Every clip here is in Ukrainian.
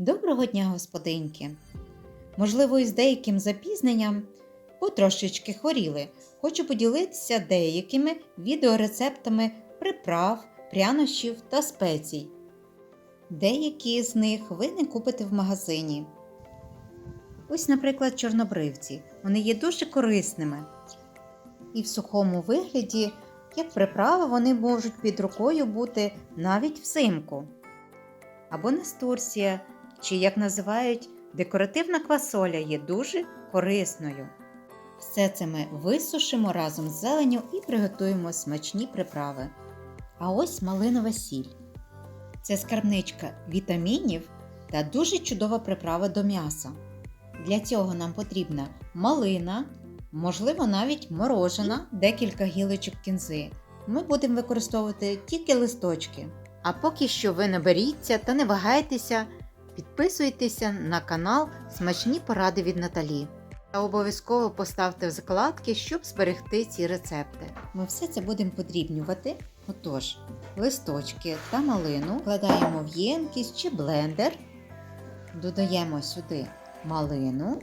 Доброго дня, господинки! Можливо, із деяким запізненням, бо трошечки хворіли, хочу поділитися деякими відеорецептами приправ, прянощів та спецій. Деякі з них ви не купите в магазині. Ось, наприклад, чорнобривці. Вони є дуже корисними. І в сухому вигляді, як приправа, вони можуть під рукою бути навіть взимку. Або настурція, чи як називають декоративна квасоля, є дуже корисною. Все це ми висушимо разом з зеленню і приготуємо смачні приправи. А ось малинова сіль. Це скарбничка вітамінів та дуже чудова приправа до м'яса. Для цього нам потрібна малина, можливо, навіть морожена, декілька гілочок кінзи. Ми будемо використовувати тільки листочки. А поки що ви не беріться та не вагайтеся, підписуйтеся на канал Смачні поради від Наталі. Та обов'язково поставте в закладки, щоб зберегти ці рецепти. Ми все це будемо подрібнювати. Отож, листочки та малину вкладаємо в ємкість чи блендер, додаємо сюди малину,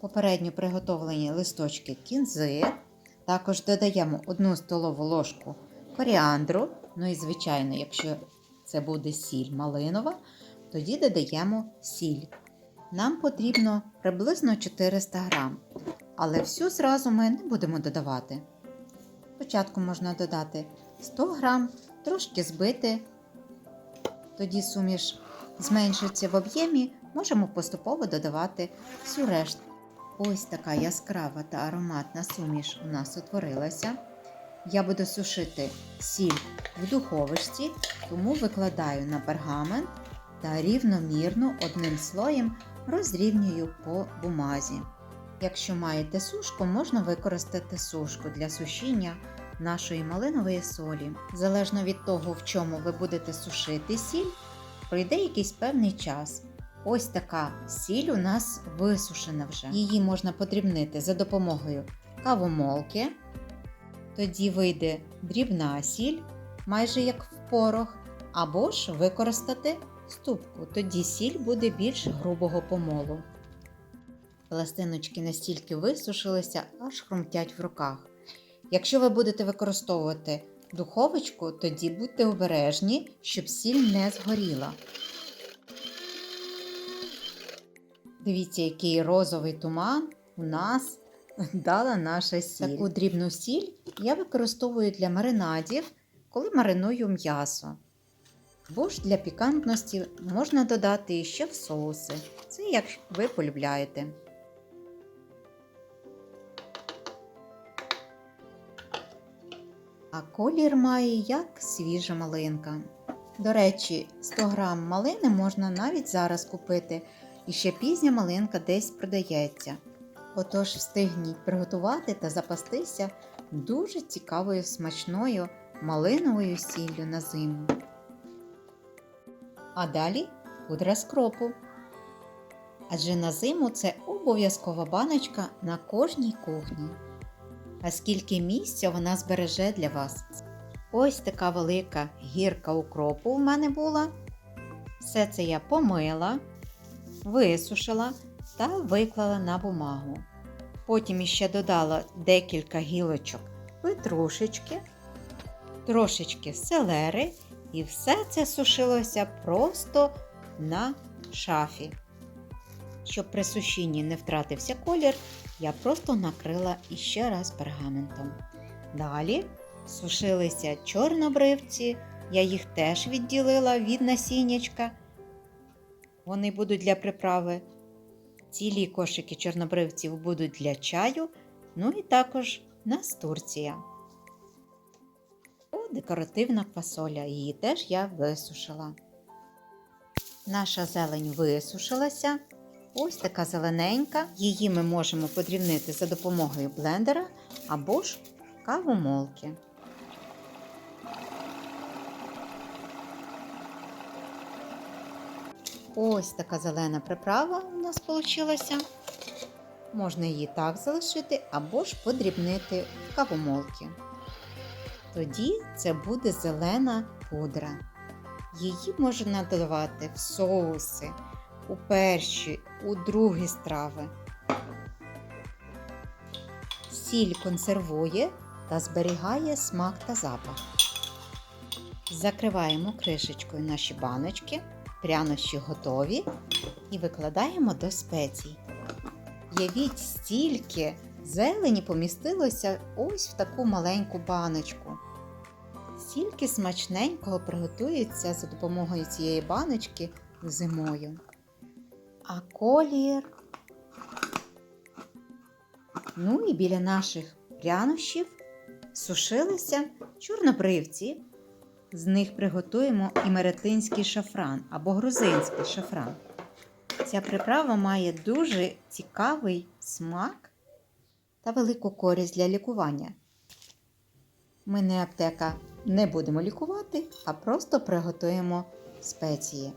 попередньо приготовлені листочки кінзи, також додаємо 1 столову ложку коріандру, ну і звичайно, якщо це буде сіль малинова, тоді додаємо сіль. Нам потрібно приблизно 400 грам, але всю зразу ми не будемо додавати. Спочатку можна додати 100 грам, трошки збити, тоді суміш зменшиться в об'ємі, можемо поступово додавати всю решту. Ось така яскрава та ароматна суміш у нас утворилася. Я буду сушити сіль в духовочці, тому викладаю на пергамент та рівномірно одним слоєм розрівнюю по бумазі. Якщо маєте сушку, можна використати сушку для сушіння нашої малинової солі. Залежно від того, в чому ви будете сушити сіль, пройде якийсь певний час. Ось така сіль у нас висушена вже. Її можна подрібнити за допомогою кавомолки. Тоді вийде дрібна сіль, майже як в порох, або ж використати ступку. Тоді сіль буде більш грубого помолу. Пластиночки настільки висушилися, аж хрумтять в руках. Якщо ви будете використовувати духовочку, тоді будьте обережні, щоб сіль не згоріла. Дивіться, який розовий туман у нас дала наша сіль. Таку дрібну сіль я використовую для маринадів, коли мариную м'ясо. Бо ж для пікантності можна додати ще в соуси. Це як ви полюбляєте. А колір має як свіжа малинка. До речі, 100 грам малини можна навіть зараз купити, і ще пізня малинка десь продається. Отож встигніть приготувати та запастися дуже цікавою смачною малиновою сіллю на зиму. А далі пудра скропу. Адже на зиму це обов'язкова баночка на кожній кухні. А скільки місця вона збереже для вас. Ось така велика гірка укропу в мене була. Все це я помила, висушила та виклала на бумагу. Потім іще додала декілька гілочок петрушечки, трошечки селери, і все це сушилося просто на шафі. Щоб при сушінні не втратився колір, я просто накрила іще раз пергаментом. Далі сушилися чорнобривці, я їх теж відділила від насіннячка. Вони будуть для приправи. Цілі кошики чорнобривців будуть для чаю, ну і також настурція. О, декоративна фасоля, її теж я висушила. Наша зелень висушилася. Ось така зелененька. Її ми можемо подрібнити за допомогою блендера або ж кавомолки. Ось така зелена приправа у нас вийшла. Можна її так залишити або ж подрібнити в кавомолки. Тоді це буде зелена пудра. Її можна додавати в соуси, у перші, у другі страви. Сіль консервує та зберігає смак та запах. Закриваємо кришечкою наші баночки, прянощі готові і викладаємо до спецій. Явіть стільки зелені помістилося ось в таку маленьку баночку. Стільки смачненького приготується за допомогою цієї баночки зимою. А колір. Ну і біля наших прянощів сушилися чорнобривці. З них приготуємо імеретинський шафран або грузинський шафран. Ця приправа має дуже цікавий смак та велику користь для лікування. Ми не аптека не будемо лікувати, а просто приготуємо спеції.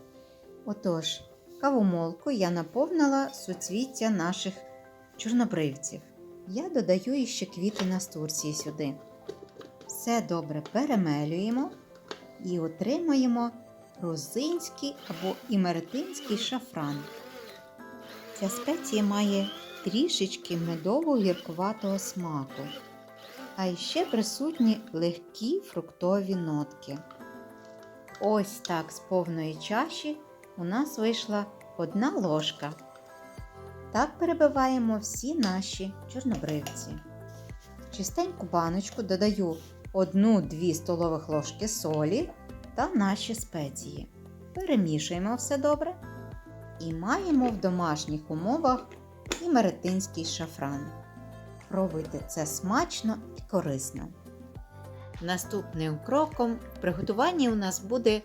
Отож, кавомолку я наповнила суцвіття наших чорнобривців. Я додаю іще квіти настурції сюди. Все добре перемелюємо і отримаємо грузинський або імеретинський шафран. Ця спеція має трішечки медово-гіркуватого смаку, а ще присутні легкі фруктові нотки. Ось так з повної чаші у нас вийшла одна ложка. Так перебиваємо всі наші чорнобривці. Чистеньку баночку додаю 1-2 столових ложки солі та наші спеції. Перемішуємо все добре і маємо в домашніх умовах імеретинський шафран. Пробуйте це смачно і корисно. Наступним кроком в приготуванні у нас буде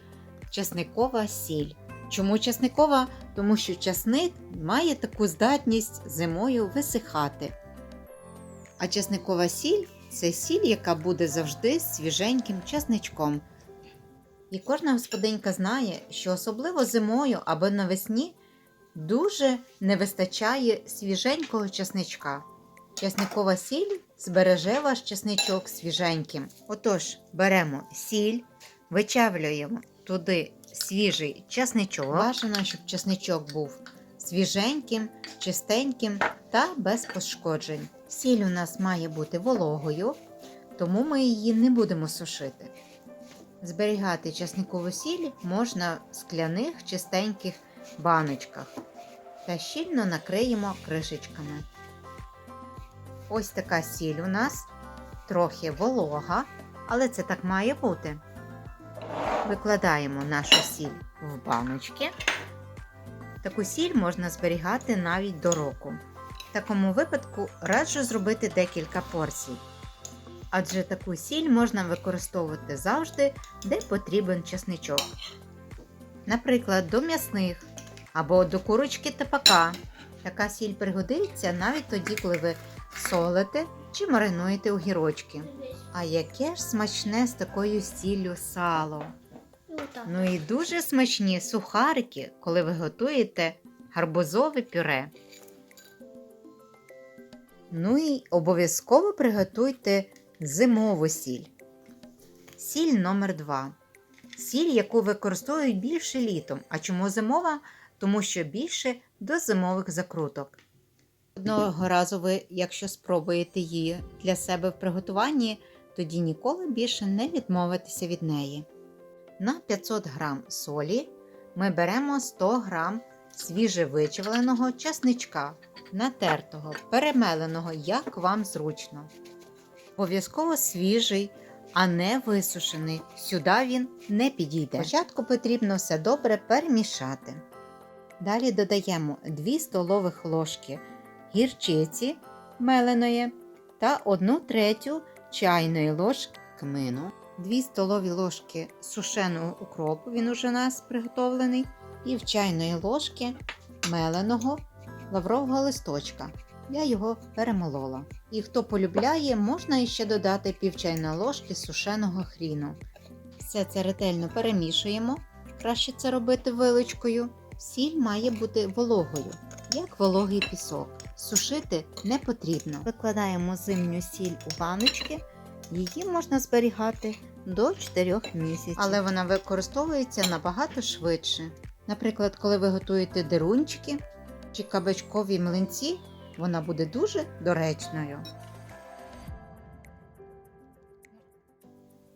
часникова сіль. Чому часникова? Тому що часник має таку здатність зимою висихати. А часникова сіль це сіль, яка буде завжди свіженьким часничком. І кожна господинька знає, що особливо зимою або навесні дуже не вистачає свіженького часничка. Часникова сіль збереже ваш часничок свіженьким. Отож, беремо сіль, вичавлюємо туди свіжий часничок. Бажано, щоб часничок був свіженьким, чистеньким та без пошкоджень. Сіль у нас має бути вологою, тому ми її не будемо сушити. Зберігати часникову сіль можна в скляних чистеньких баночках та щільно накриємо кришечками. Ось така сіль у нас трохи волога, але це так має бути. Викладаємо нашу сіль в баночки. Таку сіль можна зберігати навіть до року. В такому випадку раджу зробити декілька порцій. Адже таку сіль можна використовувати завжди, де потрібен чесничок. Наприклад, до м'ясних або до курочки тапака. Така сіль пригодиться навіть тоді, коли ви солите чи маринуєте огірочки. А яке ж смачне з такою сіллю сало! Ну і дуже смачні сухарики, коли ви готуєте гарбузове пюре. Ну і обов'язково приготуйте зимову сіль. Сіль номер 2 Сіль, яку використовують більше літом. А чому зимова? Тому що більше до зимових закруток. Одного разу ви, якщо спробуєте її для себе в приготуванні, тоді ніколи більше не відмовитеся від неї. На 500 г солі ми беремо 100 г свіжевичавленого часничка, натертого, перемеленого, як вам зручно. Обов'язково свіжий, а не висушений. Сюди він не підійде. Спочатку потрібно все добре перемішати. Далі додаємо 2 столових ложки гірчиці меленої та 1 третю чайної ложки кмину, 2 столові ложки сушеного укропу, він уже у нас приготовлений, пів чайної ложки меленого лаврового листочка. Я його перемолола. І хто полюбляє, можна іще додати пів чайної ложки сушеного хріну. Все це ретельно перемішуємо. Краще це робити виличкою. Сіль має бути вологою, як вологий пісок. Сушити не потрібно. Викладаємо зимню сіль у баночки Її можна зберігати до 4 місяців. але вона використовується набагато швидше. Наприклад, коли ви готуєте дерунчики чи кабачкові млинці, вона буде дуже доречною.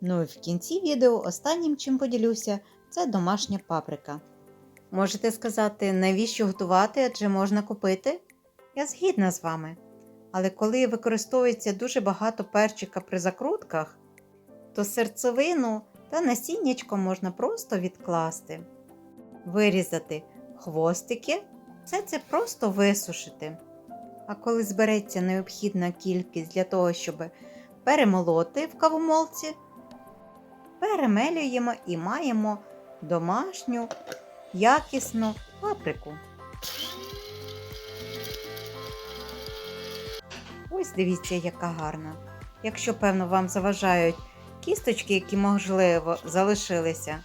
Ну і в кінці відео останнім чим поділюся, це домашня паприка. Можете сказати, навіщо готувати, адже можна купити? Я згідна з вами. Але коли використовується дуже багато перчика при закрутках, то серцевину та насіннячко можна просто відкласти, вирізати хвостики, все це просто висушити. А коли збереться необхідна кількість для того, щоб перемолоти в кавомолці, перемелюємо і маємо домашню якісну паприку. Ось дивіться, яка гарна. Якщо, певно, вам заважають кісточки, які, можливо, залишилися,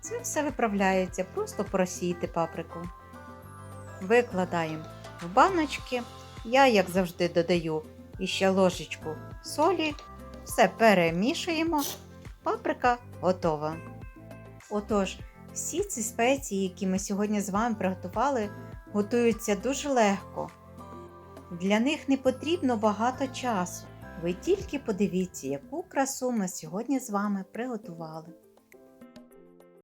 це все виправляється, просто просійте паприку. Викладаємо в баночки. Я, як завжди, додаю іще ложечку солі, все перемішуємо. Паприка готова. Отож, всі ці спеції, які ми сьогодні з вами приготували, готуються дуже легко. Для них не потрібно багато часу. Ви тільки подивіться, яку красу ми сьогодні з вами приготували.